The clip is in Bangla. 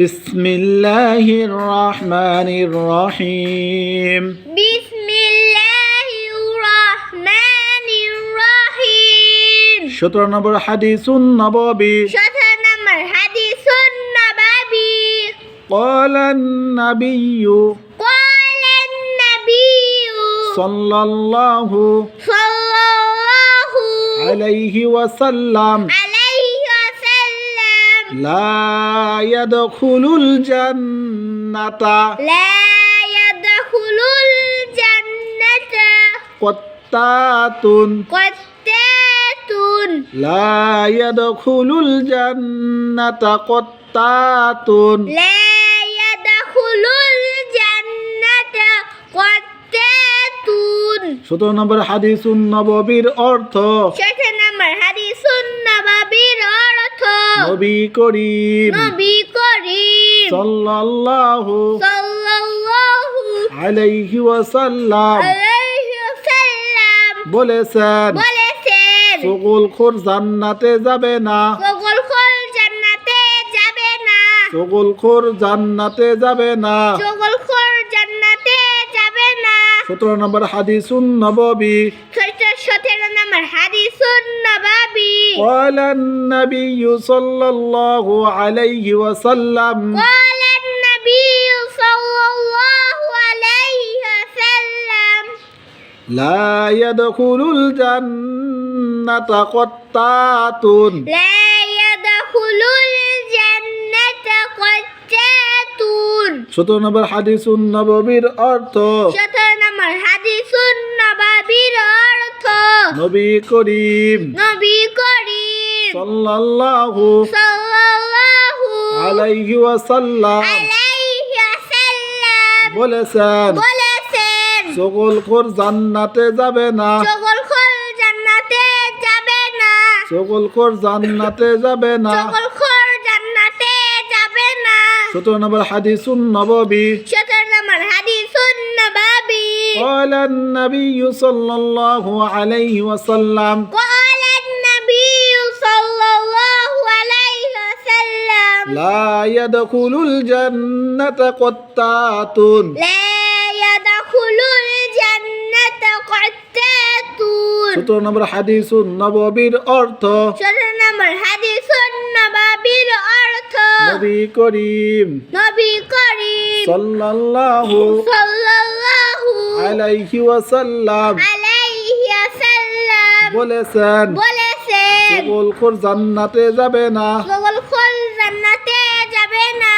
بسم الله الرحمن الرحيم بسم الله الرحمن الرحيم شطر نمبر حديث النبابي شطر نمبر حديث النبابي قال النبي قال النبي صلى الله صلى الله عليه وسلم عليه وسلم لا ইয়াদখুলুল জান্নাতা। লা ইয়াদখুলুল জান্নাতা। কত্তাতুন। কত্তাতুন। লা ইয়াদখুলুল জান্নাতা কত্তাতুন। লা ইয়াদখুলুল জান্নাতা কত্তাতুন। 17 নম্বর হাদিসুন নববীর অর্থ নবী করিম। নবী করিম। সাল্লাল্লাহু সাল্লাল্লাহু আলাইহি ওয়াসাল্লাম আলাইহি ওয়াসাল্লাম বলেছেন বলেছেন সকল খোর জান্নাতে যাবে না। সকল খোল জান্নাতে যাবে না। সকল খোর জান্নাতে যাবে না। সকল খোল জান্নাতে যাবে না। সতেরো নম্বর হাদিসুন নববী। ছয়টা সতেরো নাম্বার হাদিসুন নবাবী। قال النبي صلى الله عليه وسلم قال النبي صلى الله عليه وسلم لا يدخل الجنة قطات لا يدخل الجنة قتات সতেরো নম্বর হাদিসুন নববীর অর্থ সতেরো নম্বর হাদিসুন নবাবির অর্থ নবী করিম নবী করিম সাল্লাল্লাহু সাল্লাল্লাহু আলাইহি ওয়াসাল্লাম আলাইহি ওয়াসাল্লাম বলেছেন বলেছেন সকল খোর জান্নাতে যাবে না সকল খোল জান্নাতে যাবে না সকল খোর জান্নাতে যাবে না সকল খোল জান্নাতে যাবে না সতেরো নম্বর হাদিসুন নববী সতেরো নম্বর হাদিসুন নবাবী قال النبي صلى الله عليه وسلم قال لا يدخل الجنة قطات لا يدخل الجنة قتات সতেরো নম্বর হাদিসুন নববীর অর্থ সতেরো নম্বর হাদিসুন নবাবীর অর্থ নবী করিম নবী করিম সাল্লাল্লাহু সাল্লাল্লাহু আলাইহি ওয়াসাল্লাম আলাইহি ওয়াসাল্লাম বলেছেন বলেছেন সকল খোর জান্নাতে যাবে না সকল avena.